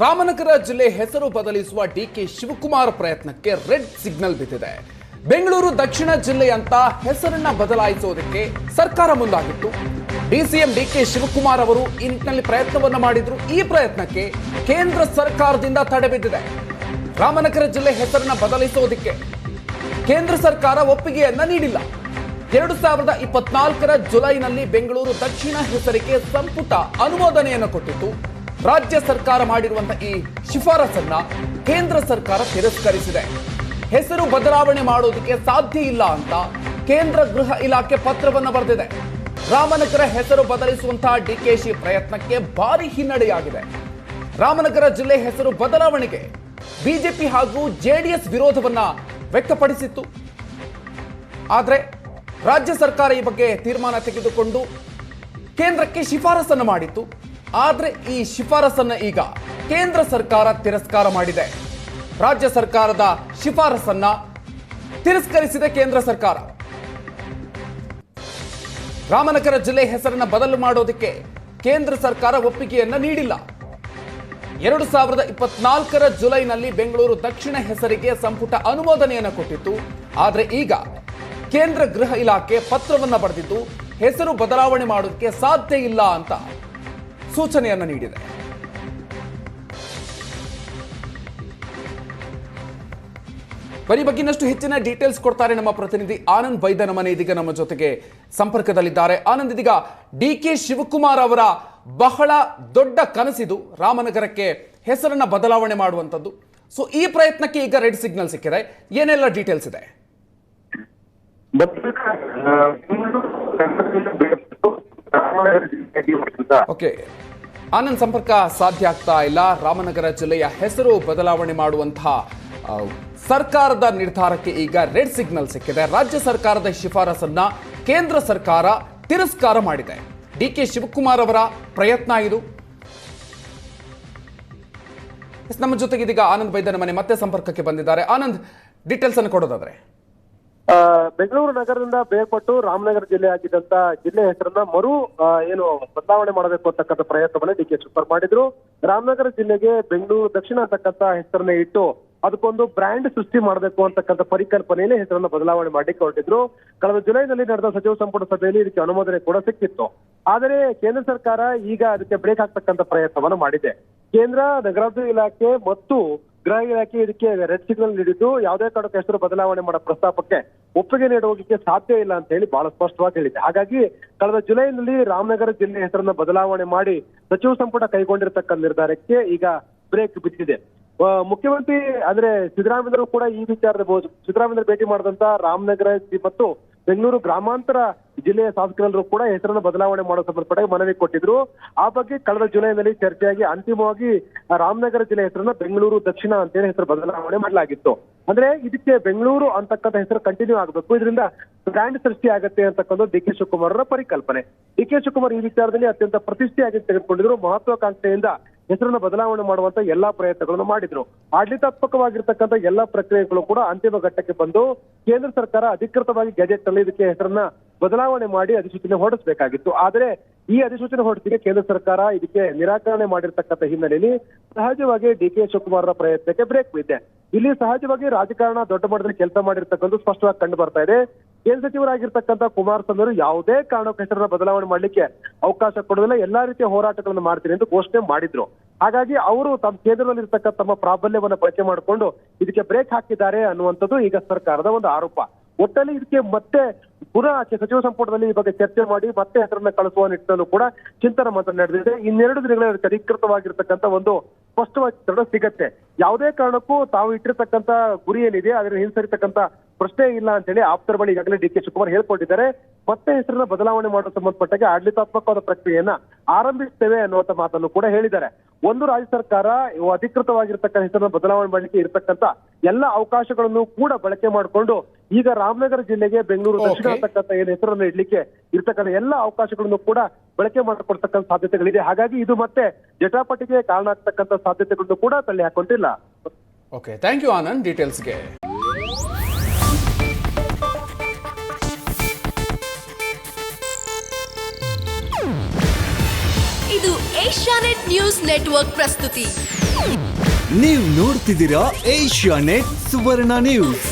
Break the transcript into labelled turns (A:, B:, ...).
A: ರಾಮನಗರ ಜಿಲ್ಲೆ ಹೆಸರು ಬದಲಿಸುವ ಡಿಕೆ ಶಿವಕುಮಾರ್ ಪ್ರಯತ್ನಕ್ಕೆ ರೆಡ್ ಸಿಗ್ನಲ್ ಬಿದ್ದಿದೆ. ಬೆಂಗಳೂರು ದಕ್ಷಿಣ ಜಿಲ್ಲೆ ಅಂತ ಹೆಸರನ್ನ ಬದಲಾಯಿಸೋದಕ್ಕೆ ಸರ್ಕಾರ ಮುಂದಾಗಿತ್ತು. ಡಿಸಿಎಂ ಡಿಕೆ ಶಿವಕುಮಾರ್ ಅವರು ಈ ನಿಟ್ಟಿನಲ್ಲಿ ಪ್ರಯತ್ನವನ್ನ ಮಾಡಿದ್ರು. ಈ ಪ್ರಯತ್ನಕ್ಕೆ ಕೇಂದ್ರ ಸರ್ಕಾರದಿಂದ ತಡೆ ಬಿದ್ದಿದೆ. ರಾಮನಗರ ಜಿಲ್ಲೆ ಹೆಸರನ್ನ ಬದಲಿಸೋದಕ್ಕೆ ಕೇಂದ್ರ ಸರ್ಕಾರ ಒಪ್ಪಿಗೆಯನ್ನ ನೀಡಿಲ್ಲ. ಎರಡು ಸಾವಿರದ ಇಪ್ಪತ್ನಾಲ್ಕರ ಜುಲೈನಲ್ಲಿ ಬೆಂಗಳೂರು ದಕ್ಷಿಣ ಹೆಸರಿಗೆ ಸಂಪುಟ ಅನುಮೋದನೆಯನ್ನು ಕೊಟ್ಟಿತ್ತು. ರಾಜ್ಯ ಸರ್ಕಾರ ಮಾಡಿರುವಂತಹ ಈ ಶಿಫಾರಸನ್ನ ಕೇಂದ್ರ ಸರ್ಕಾರ ತಿರಸ್ಕರಿಸಿದೆ. ಹೆಸರು ಬದಲಾವಣೆ ಮಾಡೋದಕ್ಕೆ ಸಾಧ್ಯ ಇಲ್ಲ ಅಂತ ಕೇಂದ್ರ ಗೃಹ ಇಲಾಖೆ ಪತ್ರವನ್ನು ಬರೆದಿದೆ. ರಾಮನಗರ ಹೆಸರು ಬದಲಿಸುವಂತಹ ಡಿಕೆಶಿ ಪ್ರಯತ್ನಕ್ಕೆ ಭಾರಿ ಹಿನ್ನಡೆಯಾಗಿದೆ. ರಾಮನಗರ ಜಿಲ್ಲೆ ಹೆಸರು ಬದಲಾವಣೆಗೆ ಬಿಜೆಪಿ ಹಾಗೂ ಜೆಡಿಎಸ್ ವಿರೋಧವನ್ನ ವ್ಯಕ್ತಪಡಿಸಿತ್ತು. ಆದರೆ ರಾಜ್ಯ ಸರ್ಕಾರ ಈ ಬಗ್ಗೆ ತೀರ್ಮಾನ ತೆಗೆದುಕೊಂಡು ಕೇಂದ್ರಕ್ಕೆ ಶಿಫಾರಸನ್ನು ಮಾಡಿತ್ತು. ಆದರೆ ಈ ಶಿಫಾರಸನ್ನ ಈಗ ಕೇಂದ್ರ ಸರ್ಕಾರ ತಿರಸ್ಕಾರ ಮಾಡಿದೆ. ರಾಜ್ಯ ಸರ್ಕಾರದ ಶಿಫಾರಸನ್ನ ತಿರಸ್ಕರಿಸಿದೆ ಕೇಂದ್ರ ಸರ್ಕಾರ. ರಾಮನಗರ ಜಿಲ್ಲೆ ಹೆಸರನ್ನ ಬದಲು ಮಾಡೋದಕ್ಕೆ ಕೇಂದ್ರ ಸರ್ಕಾರ ಒಪ್ಪಿಗೆಯನ್ನ ನೀಡಿಲ್ಲ. ಎರಡು ಸಾವಿರದ ಇಪ್ಪತ್ನಾಲ್ಕರ ಜುಲೈನಲ್ಲಿ ಬೆಂಗಳೂರು ದಕ್ಷಿಣ ಹೆಸರಿಗೆ ಸಂಪುಟ ಅನುಮೋದನೆಯನ್ನು ಕೊಟ್ಟಿತ್ತು. ಆದರೆ ಈಗ ಕೇಂದ್ರ ಗೃಹ ಇಲಾಖೆ ಪತ್ರವನ್ನ ಬರೆದಿದ್ದು, ಹೆಸರು ಬದಲಾವಣೆ ಮಾಡೋದಕ್ಕೆ ಸಾಧ್ಯ ಇಲ್ಲ ಅಂತ. ಸೂಚನೆಯನ್ನು ನೀಡಿದೆ. ಬರಿ ಬಗ್ಗೆ ಇನ್ನಷ್ಟು ಹೆಚ್ಚಿನ ಡೀಟೇಲ್ಸ್ ಕೊಡ್ತಾರೆ ನಮ್ಮ ಪ್ರತಿನಿಧಿ ಆನಂದ್ ಬೈದ ನಮನೆ ಇದೀಗ ನಮ್ಮ ಜೊತೆಗೆ ಸಂಪರ್ಕದಲ್ಲಿದ್ದಾರೆ. ಆನಂದ್ ಇದೀಗ ಡಿ ಕೆ ಶಿವಕುಮಾರ್ ಅವರ ಬಹಳ ದೊಡ್ಡ ಕನಸಿದು ರಾಮನಗರಕ್ಕೆ ಹೆಸರನ್ನ ಬದಲಾವಣೆ ಮಾಡುವಂಥದ್ದು. ಸೊ ಈ ಪ್ರಯತ್ನಕ್ಕೆ ಈಗ ರೆಡ್ ಸಿಗ್ನಲ್ ಸಿಕ್ಕಿದೆ. ಏನೆಲ್ಲ ಡೀಟೇಲ್ಸ್ ಇದೆ? ಓಕೆ ಆನಂದ್ ಸಂಪರ್ಕ ಸಾಧ್ಯ ಆಗ್ತಾ ಇಲ್ಲ. ರಾಮನಗರ ಜಿಲ್ಲೆಯ ಹೆಸರು ಬದಲಾವಣೆ ಮಾಡುವಂತಹ ಸರ್ಕಾರದ ನಿರ್ಧಾರಕ್ಕೆ ಈಗ ರೆಡ್ ಸಿಗ್ನಲ್ ಸಿಕ್ಕಿದೆ. ರಾಜ್ಯ ಸರ್ಕಾರದ ಶಿಫಾರಸನ್ನ ಕೇಂದ್ರ ಸರ್ಕಾರ ತಿರಸ್ಕಾರ ಮಾಡಿದೆ. ಡಿ ಕೆ ಶಿವಕುಮಾರ್ ಅವರ ಪ್ರಯತ್ನ ಇದು. ನಮ್ಮ ಜೊತೆಗೆ ಇದೀಗ ಆನಂದ್ ಬೈದನ ಮನೆ ಮತ್ತೆ ಸಂಪರ್ಕಕ್ಕೆ ಬಂದಿದ್ದಾರೆ. ಆನಂದ್ ಡೀಟೇಲ್ಸ್ ಅನ್ನು ಕೊಡೋದಾದ್ರೆ.
B: ಬೆಂಗಳೂರು ನಗರದಿಂದ ಬೇರ್ಪಟ್ಟು ರಾಮನಗರ ಜಿಲ್ಲೆ ಆಗಿದ್ದಂತ ಜಿಲ್ಲೆ ಹೆಸರನ್ನ ಮರು ಏನು ಬದಲಾವಣೆ ಮಾಡಬೇಕು ಅಂತಕ್ಕಂಥ ಪ್ರಯತ್ನವನ್ನ ಡಿ ಕೆ ಮಾಡಿದ್ರು. ರಾಮನಗರ ಜಿಲ್ಲೆಗೆ ಬೆಂಗಳೂರು ದಕ್ಷಿಣ ಅಂತಕ್ಕಂಥ ಹೆಸರನ್ನ ಇಟ್ಟು ಅದಕ್ಕೊಂದು ಬ್ರ್ಯಾಂಡ್ ಸೃಷ್ಟಿ ಮಾಡಬೇಕು ಅಂತಕ್ಕಂಥ ಪರಿಕಲ್ಪನೆಯಲ್ಲಿ ಹೆಸರನ್ನ ಬದಲಾವಣೆ ಮಾಡಲಿಕ್ಕೆ ಹೊರಟಿದ್ರು ಕಳೆದ ಜುಲೈನಲ್ಲಿ ನಡೆದ ಸಚಿವ ಸಂಪುಟ ಸಭೆಯಲ್ಲಿ ಇದಕ್ಕೆ ಅನುಮೋದನೆ ಕೂಡ ಸಿಕ್ಕಿತ್ತು. ಆದರೆ ಕೇಂದ್ರ ಸರ್ಕಾರ ಈಗ ಅದಕ್ಕೆ ಬ್ರೇಕ್ ಹಾಕ್ತಕ್ಕಂಥ ಪ್ರಯತ್ನವನ್ನು ಮಾಡಿದೆ. ಕೇಂದ್ರ ನಗರಾಭಿವೃದ್ಧಿ ಇಲಾಖೆ ಮತ್ತು ಗೃಹ ಇಲಾಖೆ ಇದಕ್ಕೆ ರೆಡ್ ಸಿಗ್ನಲ್ ನೀಡಿದ್ದು ಯಾವುದೇ ಕಾರಣಕ್ಕೆ ಹೆಸರು ಬದಲಾವಣೆ ಮಾಡೋ ಪ್ರಸ್ತಾಪಕ್ಕೆ ಒಪ್ಪಿಗೆ ನೀಡುವುದಕ್ಕೆ ಸಾಧ್ಯ ಇಲ್ಲ ಅಂತ ಹೇಳಿ ಬಹಳ ಸ್ಪಷ್ಟವಾಗಿ ಹೇಳಿದೆ. ಹಾಗಾಗಿ ಕಳೆದ ಜುಲೈನಲ್ಲಿ ರಾಮನಗರ ಜಿಲ್ಲೆ ಹೆಸರನ್ನ ಬದಲಾವಣೆ ಮಾಡಿ ಸಚಿವ ಸಂಪುಟ ಕೈಗೊಂಡಿರ್ತಕ್ಕ ನಿರ್ಧಾರಕ್ಕೆ ಈಗ ಬ್ರೇಕ್ ಬಿದ್ದಿದೆ. ಮುಖ್ಯಮಂತ್ರಿ ಅಂದ್ರೆ ಸಿದ್ದರಾಮಯ್ಯರು ಕೂಡ ಈ ವಿಚಾರದ ಬಹು- ಸಿದ್ದರಾಮಯ್ಯ ಭೇಟಿ ಮಾಡಿದಂತ ರಾಮನಗರ ಮತ್ತು ಬೆಂಗಳೂರು ಗ್ರಾಮಾಂತರ ಜಿಲ್ಲೆಯ ಶಾಸಕರೆಲ್ಲರೂ ಕೂಡ ಹೆಸರನ್ನು ಬದಲಾವಣೆ ಮಾಡೋ ಸಂಬಂಧಪಟ್ಟ ಮನವಿ ಕೊಟ್ಟಿದ್ರು. ಆ ಬಗ್ಗೆ ಕಳೆದ ಜುಲೈನಲ್ಲಿ ಚರ್ಚೆಯಾಗಿ ಅಂತಿಮವಾಗಿ ರಾಮನಗರ ಜಿಲ್ಲೆ ಹೆಸರನ್ನ ಬೆಂಗಳೂರು ದಕ್ಷಿಣ ಅಂತೇಳಿ ಹೆಸರು ಬದಲಾವಣೆ ಮಾಡಲಾಗಿತ್ತು. ಅಂದ್ರೆ ಇದಕ್ಕೆ ಬೆಂಗಳೂರು ಅಂತಕ್ಕಂಥ ಹೆಸರು ಕಂಟಿನ್ಯೂ ಆಗಬೇಕು. ಇದರಿಂದ ಬ್ರ್ಯಾಂಡ್ ಸೃಷ್ಟಿ ಆಗುತ್ತೆ ಅಂತಕ್ಕಂಥ ಡಿ ಕೆ ಶಿವಕುಮಾರ್ ಅವರ ಪರಿಕಲ್ಪನೆ. ಡಿ ಕೆ ಶಿವಕುಮಾರ್ ಈ ವಿಚಾರದಲ್ಲಿ ಅತ್ಯಂತ ಪ್ರತಿಷ್ಠೆಯಾಗಿ ತೆಗೆದುಕೊಂಡಿದ್ರು. ಮಹತ್ವಾಕಾಂಕ್ಷೆಯಿಂದ ಹೆಸರನ್ನು ಬದಲಾವಣೆ ಮಾಡುವಂತ ಎಲ್ಲಾ ಪ್ರಯತ್ನಗಳನ್ನು ಮಾಡಿದ್ರು. ಆಡಳಿತಾತ್ಮಕವಾಗಿರ್ತಕ್ಕಂಥ ಎಲ್ಲಾ ಪ್ರಕ್ರಿಯೆಗಳು ಕೂಡ ಅಂತಿಮ ಘಟ್ಟಕ್ಕೆ ಬಂದು ಕೇಂದ್ರ ಸರ್ಕಾರ ಅಧಿಕೃತವಾಗಿ ಗೆಜೆಟ್ನಲ್ಲಿ ಇದಕ್ಕೆ ಹೆಸರನ್ನ ಬದಲಾವಣೆ ಮಾಡಿ ಅಧಿಸೂಚನೆ ಹೊರಡಿಸಬೇಕಾಗಿತ್ತು. ಆದರೆ ಈ ಅಧಿಸೂಚನೆ ಹೊರಡಿಸಿಗೆ ಕೇಂದ್ರ ಸರ್ಕಾರ ಇದಕ್ಕೆ ನಿರಾಕರಣೆ ಮಾಡಿರ್ತಕ್ಕಂಥ ಹಿನ್ನೆಲೆಯಲ್ಲಿ ಸಹಜವಾಗಿ ಡಿ ಕೆ ಶಿವಕುಮಾರ್ ಪ್ರಯತ್ನಕ್ಕೆ ಬ್ರೇಕ್ ಬಿದ್ದೆ ಇಲ್ಲಿ ಸಹಜವಾಗಿ ರಾಜಕಾರಣ ದೊಡ್ಡ ಮಟ್ಟದಲ್ಲಿ ಕೆಲಸ ಮಾಡಿರ್ತಕ್ಕಂಥ ಸ್ಪಷ್ಟವಾಗಿ ಕಂಡು ಬರ್ತಾ ಇದೆ. ಕೇಂದ್ರ ಸಚಿವರಾಗಿರ್ತಕ್ಕಂಥ ಕುಮಾರಸ್ವಾಮಿ ಯಾವುದೇ ಕಾರಣಕ್ಕೆ ಹೆಸರನ್ನ ಬದಲಾವಣೆ ಮಾಡ್ಲಿಕ್ಕೆ ಅವಕಾಶ ಕೊಡೋದಿಲ್ಲ. ಎಲ್ಲಾ ರೀತಿಯ ಹೋರಾಟಗಳನ್ನು ಮಾಡ್ತೀನಿ ಎಂದು ಘೋಷಣೆ ಮಾಡಿದ್ರು. ಹಾಗಾಗಿ ಅವರು ತಮ್ಮ ಕೇಂದ್ರದಲ್ಲಿ ಇರ್ತಕ್ಕಂಥ ತಮ್ಮ ಪ್ರಾಬಲ್ಯವನ್ನು ಬಳಕೆ ಮಾಡಿಕೊಂಡು ಇದಕ್ಕೆ ಬ್ರೇಕ್ ಹಾಕಿದ್ದಾರೆ ಅನ್ನುವಂಥದ್ದು ಈಗ ಸರ್ಕಾರದ ಒಂದು ಆರೋಪ. ಒಟ್ಟಲ್ಲಿ ಇದಕ್ಕೆ ಮತ್ತೆ ಪುನಃ ಸಚಿವ ಸಂಪುಟದಲ್ಲಿ ಈ ಬಗ್ಗೆ ಚರ್ಚೆ ಮಾಡಿ ಮತ್ತೆ ಹೆಸರನ್ನ ಕಳಿಸುವ ನಿಟ್ಟಿನಲ್ಲೂ ಕೂಡ ಚಿಂತನ ಮಾತ್ರ ನಡೆದಿದೆ. ಇನ್ನೆರಡು ದಿನಗಳಲ್ಲಿ ಅಧಿಕೃತವಾಗಿರ್ತಕ್ಕಂಥ ಒಂದು ಸ್ಪಷ್ಟವಾದ ಸಿಗತ್ತೆ. ಯಾವುದೇ ಕಾರಣಕ್ಕೂ ತಾವು ಇಟ್ಟಿರ್ತಕ್ಕಂಥ ಗುರಿ ಏನಿದೆ ಅದನ್ನು ಹಿಂಸರಿತಕ್ಕಂಥ ಪ್ರಶ್ನೆ ಇಲ್ಲ ಅಂತ ಹೇಳಿ ಆಪ್ತರ ಬಳಿ ಈಗಾಗಲೇ ಡಿ ಕೆ ಶಿವಕುಮಾರ್ ಹೇಳ್ಕೊಂಡಿದ್ದಾರೆ. ಮತ್ತೆ ಹೆಸರನ್ನ ಬದಲಾವಣೆ ಮಾಡುವ ಸಂಬಂಧಪಟ್ಟಾಗೆ ಆಡಳಿತಾತ್ಮಕವಾದ ಪ್ರಕ್ರಿಯೆಯನ್ನ ಆರಂಭಿಸ್ತೇವೆ ಅನ್ನುವಂತ ಮಾತನ್ನು ಕೂಡ ಹೇಳಿದ್ದಾರೆ. ಒಂದು ರಾಜ್ಯ ಸರ್ಕಾರ ಅಧಿಕೃತವಾಗಿರ್ತಕ್ಕಂಥ ಹೆಸರನ್ನ ಬದಲಾವಣೆ ಮಾಡಲಿಕ್ಕೆ ಇರತಕ್ಕಂತ ಎಲ್ಲ ಅವಕಾಶಗಳನ್ನು ಕೂಡ ಬಳಕೆ ಮಾಡಿಕೊಂಡು ಈಗ ರಾಮನಗರ ಜಿಲ್ಲೆಗೆ ಬೆಂಗಳೂರು ದಕ್ಷಿಣ. ಅಂತಕ್ಕಂಥ ಏನು ಹೆಸರನ್ನು ಇಡ್ಲಿಕ್ಕೆ ಇರ್ತಕ್ಕಂಥ ಎಲ್ಲ ಅವಕಾಶಗಳನ್ನು ಕೂಡ ಬಳಕೆ ಮಾಡಿಕೊಡ್ತಕ್ಕಂಥ ಸಾಧ್ಯತೆಗಳಿದೆ. ಹಾಗಾಗಿ ಇದು ಮತ್ತೆ ಜಟಾಪಟಿಗೆ ಕಾರಣ ಆಗ್ತಕ್ಕಂಥ ಸಾಧ್ಯತೆಗಳನ್ನು ಕೂಡ ತಳ್ಳಿ ಹಾಕೊಂಡಿಲ್ಲ.
A: ಓಕೆ ಥ್ಯಾಂಕ್ ಯು ಆನಂದ್ ಡೀಟೇಲ್ಸ್ಗೆ
C: ಇದು ಏಷ್ಯಾನೆಟ್ ನ್ಯೂಸ್ ನೆಟ್ವರ್ಕ್ ಪ್ರಸ್ತುತಿ.
D: ನೀವು ನೋಡ್ತಿದ್ದೀರಾ ಏಷ್ಯಾ ನೆಟ್ ಸುವರ್ಣ ನ್ಯೂಸ್.